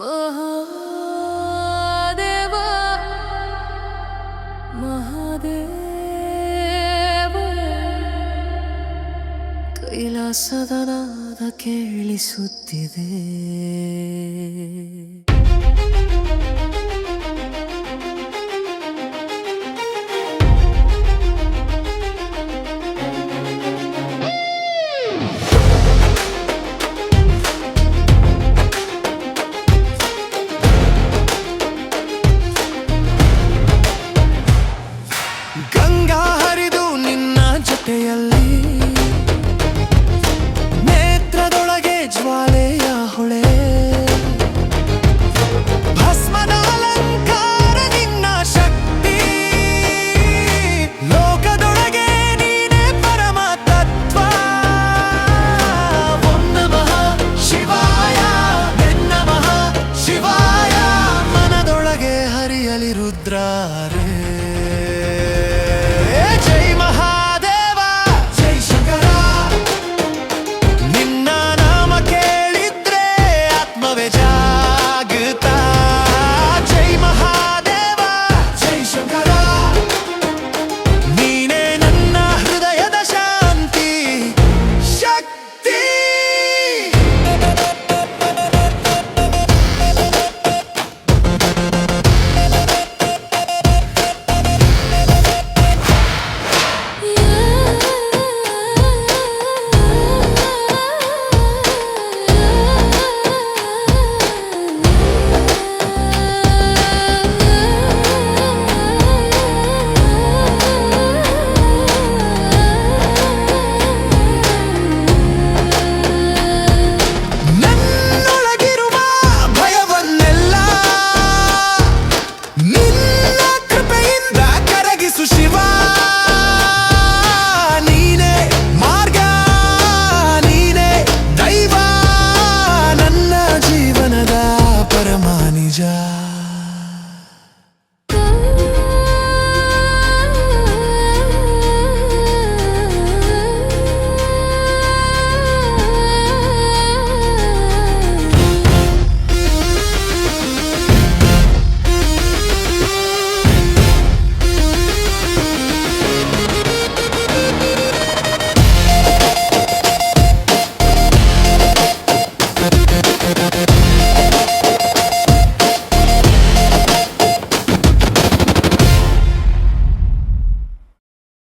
ಮಹಾದೇವ ಮಹಾದೇವ ಕೈಲಾಸದ ನಾದ ಕೇಳಿಸುತ್ತಿದೆ. 黑夜里。